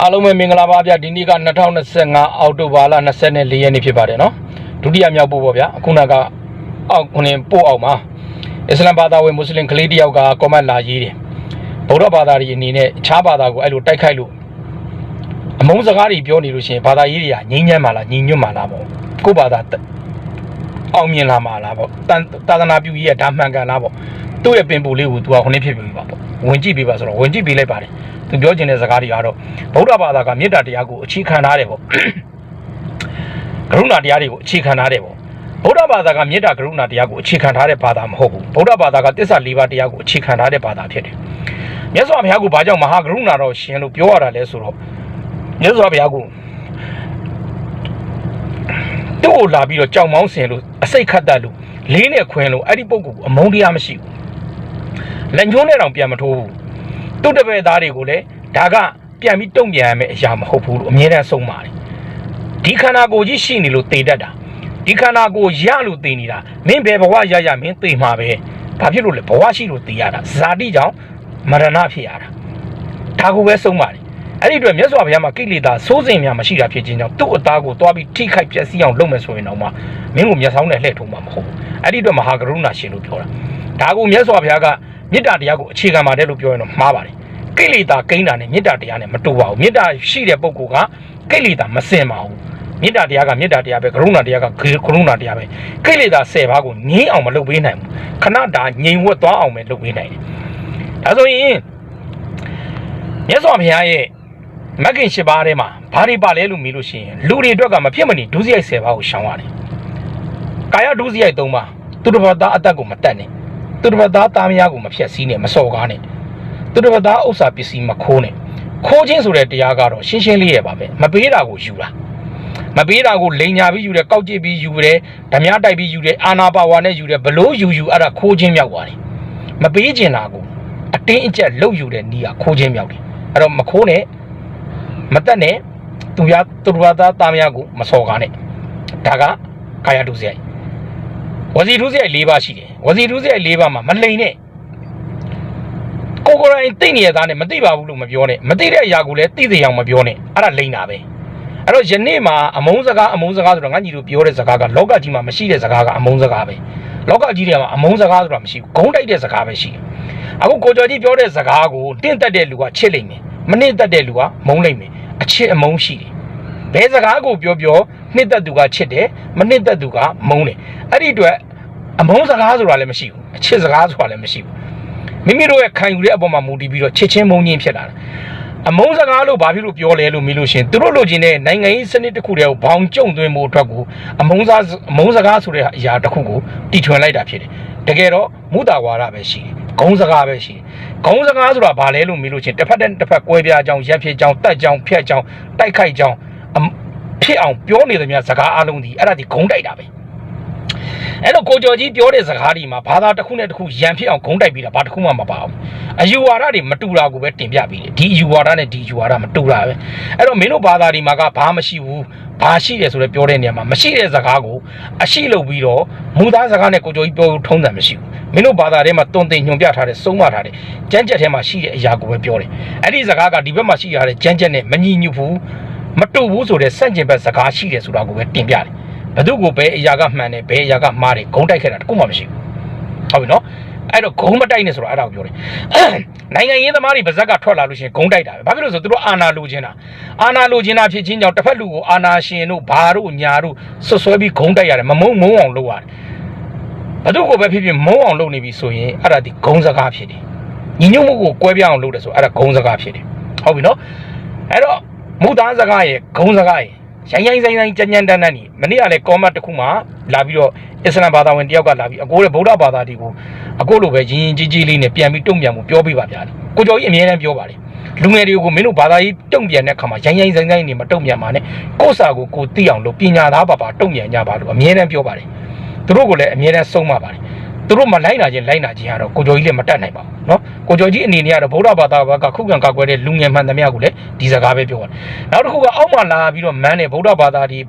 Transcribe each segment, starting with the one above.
အားလုံးပဲမင်္ဂလာပါဗျဒီနေ့က2025အောက်တိုဘာလ24ရက်နေ့ဖြစ်ပါတယ်နော်ဒုတိယမြောက်ပို့ပေါ့ဗျအခုနကအောက်ခုနပို့အောင်မှာအစ္စလမ်ဘာသာဝင်မွတ်စလင်ကလေးတစ်ယောက်ကကွန်မန့်လာရေးတယ်ဗုဒ္ဓဘာသာတွေအနေနဲ့အခြားဘာသာကိုအဲ့လိုတိုက်ခိုက်လို့အမုန်းစကားတွေပြောနေလို့ရှိရင်ဘာသာရေးတွေကငြိမ်းချမ်းပါလားညီညွတ်ပါလားပေါ့ကိုယ့်ဘာသာအောင်မြင်လာမှာလားပေါ့တာသနာပြုကြီးရဲ့ဒါမှန်ကန်လားပေါ့ သူ့ရဲ့ပင်ပူလေးကို तू ကခုနဖြစ်ပြီပါပေါ့ဝင်ကြည့်ပေးပါဆိုတော့ဝင်ကြည့်ပေးလိုက်ပါတယ်သူပြောချင်တဲ့စကားတွေကတော့ဗုဒ္ဓဘာသာကမေတ္တာတရားကိုအခြေခံထားတယ်ပေါ့ကရုဏာတရားတွေကိုအခြေခံထားတယ်ပေါ့ဗုဒ္ဓဘာသာကမေတ္တာကရုဏာတရားကိုအခြေခံထားတဲ့ဘာသာမဟုတ်ဘူးဗုဒ္ဓဘာသာကတစ္ဆာ၄ပါးတရားကိုအခြေခံထားတဲ့ဘာသာဖြစ်တယ်မြတ်စွာဘုရားကဘာကြောင့်မဟာကရုဏာတော်ရှင်လို့ပြောရတာလဲဆိုတော့မြတ်စွာဘုရားကသူ့ကိုလာပြီးတော့ကြောင်မောင်းဆင်လို့အစိတ်ခတ်တတ်လို့လေးနဲ့ခွင်းလို့အဲ့ဒီပုံကိုအမုန်းတရားမရှိဘူး လက်ညှိုးနဲ့တောင်ပြန်မထိုးဘူးသူ့တပည့်သားတွေကိုလည်းဒါကပြန်ပြီးတုံ့ပြန်ရမယ့်အရာမဟုတ်ဘူးလို့အမြဲတမ်းဆုံးပါတယ်ဒီခန္ဓာကိုယ်ကြီးရှိနေလို့တည်တတ်တာဒီခန္ဓာကိုယ်ရလို့တည်နေတာမင်းဘယ်ဘဝရရမင်းတည်မှာပဲဘာဖြစ်လို့လဲဘဝရှိလို့တည်ရတာဇာတိကြောင့်မရဏဖြစ်ရတာဒါကိုပဲဆုံးပါတယ်အဲ့ဒီအတွက်မြတ်စွာဘုရားမှာကိလေသာစိုးစင်များမရှိတာဖြစ်ခြင်းကြောင့်သူ့အသားကိုတွားပြီးထိခိုက်ပျက်စီးအောင်လုပ်မယ်ဆိုရင်တော့မှမင်းကိုမျက်စောင်းနဲ့လှည့်ထုံးမှာမဟုတ်ဘူးအဲ့ဒီအတွက်မဟာကရုဏာရှင်လို့ပြောတာဒါကိုမြတ်စွာဘုရားက မေတ္တာတရားကိုအခြေခံပါတယ်လို့ပြောရင်တော့မှားပါတယ်ကိလေသာကိန်းတာနဲ့မေတ္တာတရားနဲ့မတူပါဘူးမေတ္တာရှိတဲ့ပုဂ္ဂိုလ်ကကိလေသာမစင်ပါဘူးမေတ္တာတရားကမေတ္တာတရားပဲကရုဏာတရားကကရုဏာတရားပဲကိလေသာ10ပါးကိုငြင်းအောင်မလုပ်ပေးနိုင်ဘူးခဏတာငြိမ်ဝတ်သွားအောင်ပဲလုပ်ပေးနိုင်တယ်ဒါဆိုရင်မြတ်စွာဘုရားရဲ့မဂ်ကင်၈ပါးထဲမှာဘာတွေပါလဲလို့မေးလို့ရှိရင်လူတွေအတွက်ကမဖြစ်မနေဒုစရိုက်10ပါးကိုရှောင်ရတယ်ကာယဒုစရိုက်3ပါးသူတစ်ပါးသားအသက်ကိုမတက်နဲ့ သူတစ်ပါးသားသားမယားကိုမဖြတ်စည်းနဲ့မစော်ကားနဲ့သူတစ်ပါးသားဥစ္စာပစ္စည်းမခိုးနဲ့ခိုးခြင်းဆိုတဲ့တရားကတော့ရှင်းရှင်းလေးရပါပဲမပေးတာကိုယူတာမပေးတာကိုလိန်ညာပြီးယူတယ်ကောက်ကျစ်ပြီးယူတယ်ဓမြတိုက်ပြီးယူတယ်အာနာပါဝါနဲ့ယူတယ်ဘလို့ယူယူအဲ့ဒါခိုးခြင်းမြောက်သွားတယ်မပေးကျင်တာကိုအတင်းအကျပ်လှုပ်ယူတဲ့နီးကခိုးခြင်းမြောက်တယ်အဲ့တော့မခိုးနဲ့မတက်နဲ့သူရသူတစ်ပါးသားသားမယားကိုမစော်ကားနဲ့ဒါကကာယဒုစရိုက် ဝစီဒုစရိုက်၄ပါးရှိတယ်ဝစီဒုစရိုက်၄ပါးမှာမလိန်နဲ့ကိုကိုယ်တိုင်သိနေရသားနဲ့မသိပါဘူးလို့မပြောနဲ့မသိတဲ့အရာကိုလည်းသိသိအောင်မပြောနဲ့အဲ့ဒါလိန်တာပဲအဲ့တော့ယနေ့မှာအမုန်းစကားအမုန်းစကားဆိုတော့ငါညီတို့ပြောတဲ့စကားကလောကကြီးမှာမရှိတဲ့စကားကအမုန်းစကားပဲလောကကြီးတွေမှာအမုန်းစကားဆိုတာမရှိဘူးဂုံးတိုက်တဲ့စကားပဲရှိတယ်အခုကိုကျော်ကြီးပြောတဲ့စကားကိုတင့်တက်တဲ့လူကချစ်လိမ့်မယ်မနစ်တက်တဲ့လူကမုန်းလိမ့်မယ်အချစ်အမုန်းရှိတယ်ဘယ်စကားကိုပြောပြော နှစ်သက်သူကချစ်တယ်မနှစ်သက်သူကမုန်းတယ်အဲ့ဒီအတွက်အမုန်းစကားဆိုတာလည်းမရှိဘူးအချစ်စကားဆိုတာလည်းမရှိဘူးမိမိတို့ရဲ့ခံယူတဲ့အပေါ်မှာမူတည်ပြီးတော့ချစ်ချင်းမုန်းချင်းဖြစ်လာတယ်အမုန်းစကားလို့ဘာဖြစ်လို့ပြောလဲလို့မေးလို့ရှရင်သူတို့လိုချင်တဲ့နိုင်ငံရေးစနစ်တစ်ခုတည်းကိုဘောင်ကျုံသွင်းမှုအတွက်ကိုအမုန်းစားအမုန်းစကားဆိုတဲ့အရာတစ်ခုကိုတီထွင်လိုက်တာဖြစ်တယ်တကယ်တော့မူတာဝါဒပဲရှိတယ်ဂုံးစကားပဲရှိတယ်ဂုံးစကားဆိုတာဘာလဲလို့မေးလို့ချင်းတစ်ဖက်တစ်တစ်ဖက်ကွဲပြားကြောင်းရက်ဖြစ်ကြောင်းတက်ကြောင်းဖြတ်ကြောင်းတိုက်ခိုက်ကြောင်းအမ ဖြစ်အောင်ပြောနေသမျှစကားအလုံးဒီအဲ့ဒါဒီဂုံးတိုက်တာပဲအဲ့တော့ကိုကျော်ကြီးပြောတဲ့စကားဒီမှာဘာသာတစ်ခုနဲ့တစ်ခုရန်ဖြစ်အောင်ဂုံးတိုက်ပြီးတာဘာတစ်ခုမှမပါဘူးအယူဝါဒတွေမတူတာကိုပဲတင်ပြပြီးတယ်ဒီအယူဝါဒနဲ့ဒီအယူဝါဒမတူတာပဲအဲ့တော့မင်းတို့ဘာသာဒီမှာကဘာမရှိဘူးဘာရှိတယ်ဆိုတော့ပြောတဲ့နေရာမှာမရှိတဲ့စကားကိုအရှိလုပ်ပြီးတော့မူသားစကားနဲ့ကိုကျော်ကြီးပြောထုံးတယ်မရှိဘူးမင်းတို့ဘာသာထဲမှာတုံတင်ညွန်ပြထားတဲ့စုံမထားတဲ့ကြမ်းကြက်ထဲမှာရှိတဲ့အရာကိုပဲပြောတယ်အဲ့ဒီစကားကဒီဘက်မှာရှိရတဲ့ကြမ်းကြက်နဲ့မညီညွတ်ဘူး မတူဘူးဆိုတဲ့စန့်ကျင်ဘက်စကားရှိတယ်ဆိုတာကိုပဲတင်ပြတယ်ဘယ်သူကိုဘယ်အရာကမှန်တယ်ဘယ်အရာကမှားတယ်ဂုံးတိုက်ခဲ့တာတခုမှမရှိဘူးဟုတ်ပြီနော်အဲ့တော့ဂုံးမတိုက်နဲ့ဆိုတော့အဲ့ဒါကိုပြောတယ်နိုင်ငံရေးသမားတွေဗဇက်ကထွက်လာလို့ရှိရင်ဂုံးတိုက်တာပဲဘာဖြစ်လို့လဲဆိုတော့သူတို့အာဏာလိုချင်တာအာဏာလိုချင်တာဖြစ်ချင်းကြောင့်တစ်ဖက်လူကိုအာဏာရှင်တို့ဘာတို့ညာတို့ဆွဆွဲပြီးဂုံးတိုက်ရတယ်မမုံမုံအောင်လုပ်ရတယ်ဘယ်သူကိုပဲဖြစ်ဖြစ်မုံအောင်လုပ်နေပြီဆိုရင်အဲ့ဒါဒီဂုံးစကားဖြစ်တယ်ညီညွတ်မှုကိုကွဲပြားအောင်လုပ်တယ်ဆိုအဲ့ဒါဂုံးစကားဖြစ်တယ်ဟုတ်ပြီနော်အဲ့တော့ မူသားစကားရဲ့ဂုံးစကားရဲ့ရိုင်းရိုင်းဆိုင်ဆိုင်ကြမ်းကြမ်းတန်းတန်းညီမနေ့ကလည်းကောမတ်တစ်ခုမှလာပြီးတော့အစ္စလမ်ဘာသာဝင်တယောက်ကလာပြီးအကိုရဲ့ဗုဒ္ဓဘာသာတွေကိုအကိုလိုပဲရင်းရင်ကြီးကြီးလေးနဲ့ပြန်ပြီးတုံ့ပြန်မှုပြောပြပါဗျာကိုကျော်ကြီးအမြဲတမ်းပြောပါတယ်လူငယ်တွေကိုမင်းတို့ဘာသာရေးတုံ့ပြန်တဲ့အခါမှာရိုင်းရိုင်းဆိုင်ဆိုင်နေမတုံ့ပြန်ပါနဲ့ကိုယ့်စာကိုကိုသိအောင်လို့ပညာသားပါပါတုံ့ပြန်ကြပါလို့အမြဲတမ်းပြောပါတယ်သူတို့ကလည်းအမြဲတမ်းဆုံးမပါတယ် သူတို့မလိုက်နာခြင်းလိုက်နာခြင်းကတော့ကိုကျော်ကြီးလည်းမတတ်နိုင်ပါဘူးเนาะကိုကျော်ကြီးအနေနဲ့ကတော့ဗုဒ္ဓဘာသာဘက်ကခုခံကာကွယ်တဲ့လူငယ်မှန်သမျှကိုလည်းဒီစကားပဲပြောတယ်နောက်တစ်ခုကအောက်မှာလာပြီးတော့မန်းတဲ့ဗုဒ္ဓဘာသာဒီ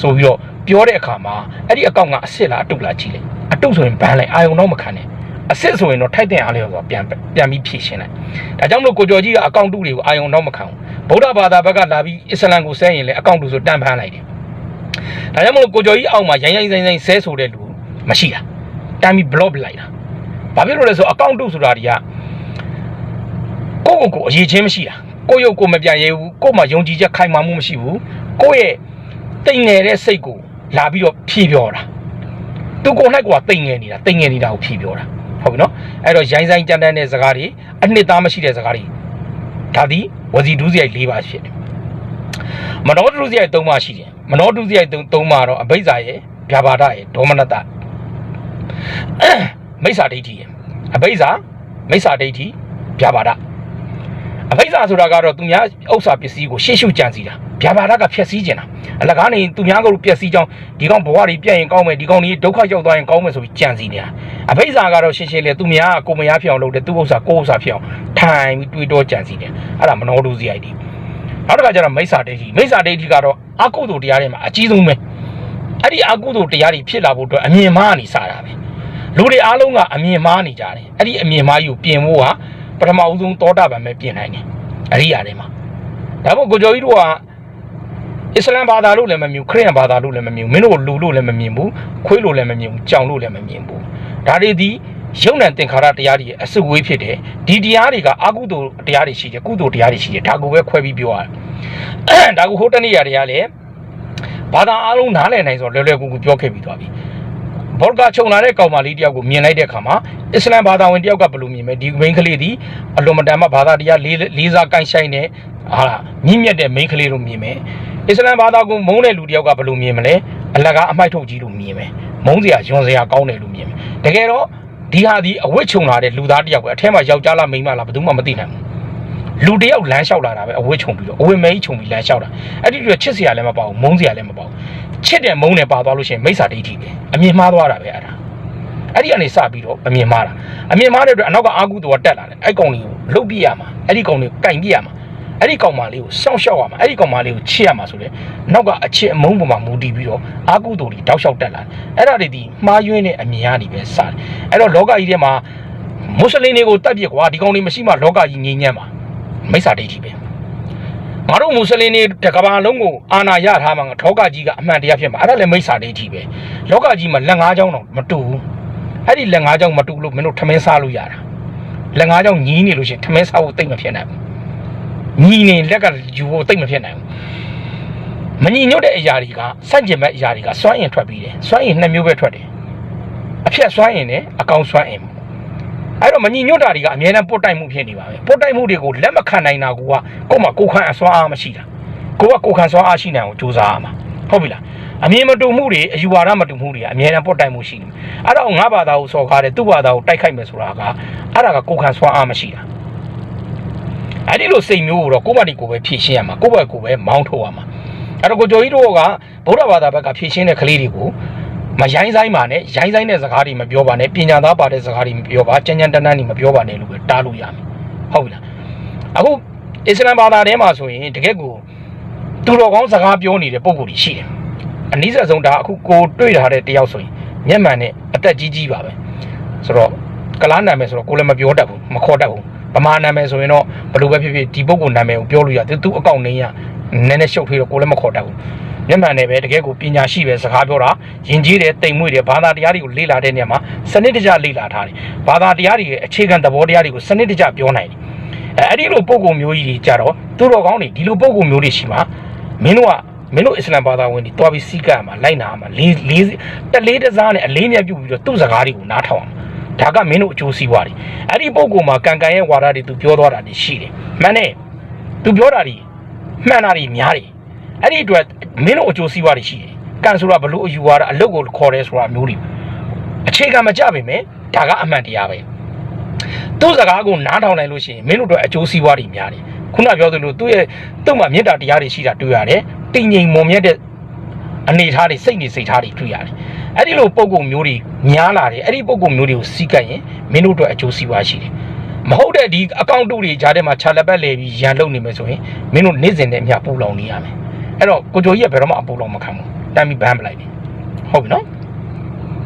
ဆိုပြီးတော့ပြောတဲ့အခါမှာအဲ့ဒီအကောင့်ကအစ်စ်လားအတုလားကြည့်လိုက်အတုဆိုရင်ဘန်းလိုက်အာယုံတော့မခံနဲ့ အစ်စ်ဆိုရင်တော့ထိုက်တဲ့အားလျော်ဆိုပြန်ပြန်ပြီးဖြည့်ရှင်းလိုက်ဒါကြောင့်မလို့ကိုကျော်ကြီးကအကောင့်တူတွေကိုအာယုံတော့မခံဘူးဗုဒ္ဓဘာသာဘက်ကလာပြီးအစ္စလမ်ကိုဆဲရင်လည်းအကောင့်တူဆိုတန်ဖန်လိုက်တယ်ဒါကြောင့်မလို့ကိုကျော်ကြီးအောက်မှာရိုင်းရိုင်းဆိုင်ဆိုင်ဆဲဆိုတဲ့လူမရှိတာ တမ်းပြီး block ပလိုက်တာဘာဖြစ်လို့လဲဆိုအကောင့်တူဆိုတာတွေကကိုယ့်ကိုယ်ကိုအရေးချင်းမရှိတာကိုယ့်ရုပ်ကိုယ်မပြရဲဘူးကိုယ့်မှာယုံကြည်ချက်ခိုင်မာမှုမရှိဘူးကိုယ့်ရဲ့တိမ်ငယ်တဲ့စိတ်ကိုလာပြီးတော့ဖြည့်ပြောတာသူကိုယ်၌ကတိမ်ငယ်နေတာတိမ်ငယ်နေတာကိုဖြည့်ပြောတာဟုတ်ပြီနော်အဲ့တော့ရိုင်းဆိုင်ကြမ်းတမ်းတဲ့စကားတွေအနှစ်သားမရှိတဲ့စကားတွေဒါသည်ဝစီဒူးစရိုက်၄ပါးဖြစ်တယ်မနောဒုစရိုက်၃ပါးရှိတယ်မနောဒုစရိုက်၃ပါးတော့အဘိဇာရဲ့ဗျာပါဒရဲ့ဒေါမနတ မိစ္ဆာဒိဋ္ဌိရဲ့အဘိဇာမိစ္ဆာဒိဋ္ဌိဗျာပါဒအဘိဇာဆိုတာကတော့သူများဥစ္စာပစ္စည်းကိုရှေ့ရှုကြံစီတာဗျာပါဒကဖျက်ဆီးခြင်းတာအလကားနေသူများကလို့ပျက်စီးကြောင်းဒီကောင်ဘဝတွေပြည့်ရင်ကောင်းမယ်ဒီကောင်ကြီးဒုက္ခရောက်သွားရင်ကောင်းမယ်ဆိုပြီးကြံစီနေတာအဘိဇာကတော့ရှင်းရှင်းလေးသူများကကိုမရဖြစ်အောင်လုပ်တယ်သူဥစ္စာကိုဥစ္စာဖြစ်အောင်ထိုင်ပြီးတွေးတောကြံစီတယ်အဲ့ဒါမနောဒုစရိုက်တွေနောက်တစ်ခါကျတော့မိစ္ဆာဒိဋ္ဌိမိစ္ဆာဒိဋ္ဌိကတော့အကုသိုလ်တရားတွေမှာအကြီးဆုံးပဲ အဲ့ဒီအကုသိုလ်တရားတွေဖြစ်လာဖို့အတွက်အမြင်မှားနေစတာပဲလူတွေအားလုံးကအမြင်မှားနေကြတယ်အဲ့ဒီအမြင်မှားကြီးကိုပြင်ဖို့ကပထမဦးဆုံးသောတာပန်ပဲပြင်နိုင်တယ်အရိယာတွေမှာဒါမို့ကိုကျော်ကြီးတို့ကအစ္စလမ်ဘာသာလို့လည်းမမြင်ခရစ်ယာန်ဘာသာလို့လည်းမမြင်မင်းတို့လူလို့လည်းမမြင်ဘူးခွေးလို့လည်းမမြင်ဘူးကြောင်လို့လည်းမမြင်ဘူးဒါတွေဒီယုံ nant သင်္ခါရတရားတွေရဲ့အစုဝေးဖြစ်တယ်ဒီတရားတွေကအကုသိုလ်တရားတွေရှိတယ်ကုသိုလ်တရားတွေရှိတယ်ဒါကိုပဲခွဲပြီးပြောရတယ်ဒါကိုဟိုတနေ့ရတွေကလည်း ဘာသာအားလုံးနားလည်နိုင်ဆိုလွယ်လွယ်ကူကူပြောခဲ့ပြီးသွားပြီဘော့ကခြုံလာတဲ့ကောင်မလေးတယောက်ကိုမြင်လိုက်တဲ့အခါမှာအစ္စလမ်ဘာသာဝင်တယောက်ကဘယ်လိုမြင်မလဲဒီမိန်းကလေးဒီအလွန်မတန်မှဘာသာတရားလေးလေးစားကိုင်းဆိုင်တဲ့ဟာမြင့်မြတ်တဲ့မိန်းကလေးလို့မြင်မယ်အစ္စလမ်ဘာသာကိုမုန်းတဲ့လူတယောက်ကဘယ်လိုမြင်မလဲအလကားအမိုက်ထုတ်ကြီးလို့မြင်မယ်မုန်းစရာယွန်စရာကောင်းတယ်လို့မြင်မယ်တကယ်တော့ဒီဟာဒီအဝတ်ခြုံလာတဲ့လူသားတယောက်ပဲအထက်မှာယောက်ျားလားမိန်းမလားဘယ်သူမှမသိနိုင်ဘူး လူတယောက်လမ်းလျှောက်လာတာပဲအဝတ်ခြုံပြီးတော့အဝတ်မဲကြီးခြုံပြီးလမ်းလျှောက်တာအဲ့ဒီတော့ချစ်စရာလည်းမပေါ့ဘူးမုန်းစရာလည်းမပေါ့ဘူးချစ်တယ်မုန်းတယ်ပါသွားလို့ရှိရင်မိစ္ဆာဒိဋ္ဌိပဲအမြင်မှားသွားတာပဲအဲ့ဒါအဲ့ဒီကနေစပြီးတော့အမြင်မှားတာအမြင်မှားတဲ့အတွက်အနောက်ကအာကုတော်တက်လာတယ်အဲ့ကောင်လေးကိုလှုပ်ပြရမှာအဲ့ဒီကောင်လေးကိုကင်ပြရမှာအဲ့ဒီကောင်မလေးကိုရှောက်ရှောက်ရမှာအဲ့ဒီကောင်မလေးကိုချစ်ရမှာဆိုတဲ့နောက်ကအချစ်အမုန်းပေါ်မှာမူတည်ပြီးတော့အာကုတော်ကြီးတောက်လျှောက်တက်လာတယ်အဲ့ဒါတွေဒီမှားယွင်းတဲ့အမြင်ကနေပဲစတယ်အဲ့တော့လောကကြီးထဲမှာမွတ်စလင်တွေကိုတတ်ပြစ်ကွာဒီကောင်လေးမရှိမှလောကကြီးငြိမ်းချမ်းမှာ မိစ္ဆာဒိဋ္ဌိပဲငါတို့မွတ်စလင်တွေတကဘာလုံးကိုအာနာရထားမှာထောကကြီးကအမှန်တရားဖြစ်မှာအဲ့ဒါလည်းမိစ္ဆာဒိဋ္ဌိပဲလောကကြီးမှာလက်ငါးချောင်းတော့မတူဘူးအဲ့ဒီလက်ငါးချောင်းမတူလို့မင်းတို့ထမင်းစားလို့ရတာလက်ငါးချောင်းညီးနေလို့ရှိရင်ထမင်းစားဖို့တိတ်မဖြစ်နိုင်ဘူးညီနေလက်ကယူဖို့တိတ်မဖြစ်နိုင်ဘူးမညီညွတ်တဲ့အရာတွေကစန့်ကျင်မဲ့အရာတွေကစွမ်းအင်ထွက်ပြီးတယ်စွမ်းအင်နှစ်မျိုးပဲထွက်တယ်အဖြတ်စွမ်းအင်နဲ့အကောင်စွမ်းအင် အဲ့တော့မညီညွတ်တာတွေကအများနဲ့ပုတ်တိုက်မှုဖြစ်နေပါပဲပုတ်တိုက်မှုတွေကိုလက်မခံနိုင်တာကကိုကမှကိုခံအစွမ်းအားမရှိတာကိုကကိုခံစွမ်းအားရှိနိုင်အောင်ကြိုးစားရမှာဟုတ်ပြီလားအမြင်မတူမှုတွေအယူဝါဒမတူမှုတွေကအမြဲတမ်းပုတ်တိုက်မှုရှိနေအဲ့တော့ငါဘာသာကိုစော်ကားတယ်သူ့ဘာသာကိုတိုက်ခိုက်မယ်ဆိုတာကအဲ့ဒါကကိုခံစွမ်းအားမရှိတာအဲ့ဒီလိုစိတ်မျိုးကိုတော့ကိုယ့်ဘာဒီကိုပဲဖြည့်ရှင်းရမှာကိုယ့်ဘက်ကိုပဲမောင်းထုတ်ရမှာအဲ့တော့ကိုကျော်ကြီးတို့ကဗုဒ္ဓဘာသာဘက်ကဖြည့်ရှင်းတဲ့ကလေးတွေကို မရိုင်းဆိုင်ပါနဲ့ရိုင်းဆိုင်တဲ့စကားတွေမပြောပါနဲ့ပညာသားပါတဲ့စကားတွေမပြောပါကြမ်းကြမ်းတမ်းတမ်းတွေမပြောပါနဲ့လို့ပဲတားလို့ရမယ်ဟုတ်ပြီလားအခုအစ္စလမ်ဘာသာထဲမှာဆိုရင်တကယ်ကိုသူတော်ကောင်းစကားပြောနေတဲ့ပုံကိုယ်ကြီးရှိတယ်အနည်းဆက်ဆုံးဒါအခုကိုတွေ့ထားတဲ့တယောက်ဆိုရင်မျက်မှန်နဲ့အသက်ကြီးကြီးပါပဲဆိုတော့ကလားနာမည်ဆိုတော့ကိုလည်းမပြောတတ်ဘူးမခေါ်တတ်ဘူးဗမာနာမည်ဆိုရင်တော့ဘယ်လိုပဲဖြစ်ဖြစ်ဒီပုဂ္ဂိုလ်နာမည်ကိုပြောလို့ရတယ်သူအကောင့်နင်းရနည်းနည်းရှုပ်ထွေးတော့ကိုလည်းမခေါ်တတ်ဘူး မျက်မှန်နဲ့ပဲတကယ်ကိုပညာရှိပဲစကားပြောတာယဉ်ကျေးတယ်တိမ်မွေ့တယ်ဘာသာတရားတွေကိုလေ့လာတဲ့နေရာမှာစနစ်တကျလေ့လာထားတယ်ဘာသာတရားတွေရဲ့အခြေခံသဘောတရားတွေကိုစနစ်တကျပြောနိုင်တယ်အဲအဲ့ဒီလိုပုံကုမျိုးကြီးတွေကြတော့သူတော်ကောင်းတွေဒီလိုပုံကုမျိုးတွေရှိမှာမင်းတို့ကမင်းတို့အစ္စလမ်ဘာသာဝင်တွေတွားပြီးစီးကပ်မှာလိုက်နာမှာလေးလေးတလေးတစားနဲ့အလေးမြတ်ပြုပြီးတော့သူ့စကားတွေကိုနားထောင်အောင်ဒါကမင်းတို့အကျိုးစီးပွားတွေအဲ့ဒီပုံကူမှာကံကံရဲ့ဝါဒတွေသူပြောသွားတာတွေရှိတယ်မှန်တယ်သူပြောတာတွေမှန်တာတွေများတယ်အဲ့ဒီအတွက် မင်းတို့အကျိုးစီးပွားတွေရှိတယ်ကံဆိုတာဘလို့အယူဝါဒအလုတ်ကိုခေါ်တယ်ဆိုတာမျိုးတွေအခြေခံမကြပါပဲဒါကအမှန်တရားပဲသူ့စကားကိုနားထောင်နိုင်လို့ရှိရင်မင်းတို့အတွက်အကျိုးစီးပွားတွေများတယ်ခုနပြောသလိုသူ့ရဲ့သူ့မှာမေတ္တာတရားတွေရှိတာတွေ့ရတယ်တည်ငြိမ်မွန်မြတ်တဲ့အနေထားတွေစိတ်နေစိတ်ထားတွေတွေ့ရတယ်အဲ့ဒီလိုပုံကုမျိုးတွေများလာတယ်အဲ့ဒီပုံကုမျိုးတွေကိုစီးကပ်ရင်မင်းတို့အတွက်အကျိုးစီးပွားရှိတယ်မဟုတ်တဲ့ဒီအကောင့်တူတွေကြားထဲမှာခြာလက်ပတ်လဲပြီးရန်လုံနေမယ်ဆိုရင်မင်းတို့နေ့စဉ်နဲ့အမျှပူလောင်နေရမယ် အဲ့တော့ကိုကြိုကြီးကဘယ်တော့မှအပူလောင်မခံဘူးတမ်းပြီးဘန်းပလိုက်တယ်ဟုတ်ပြီနော်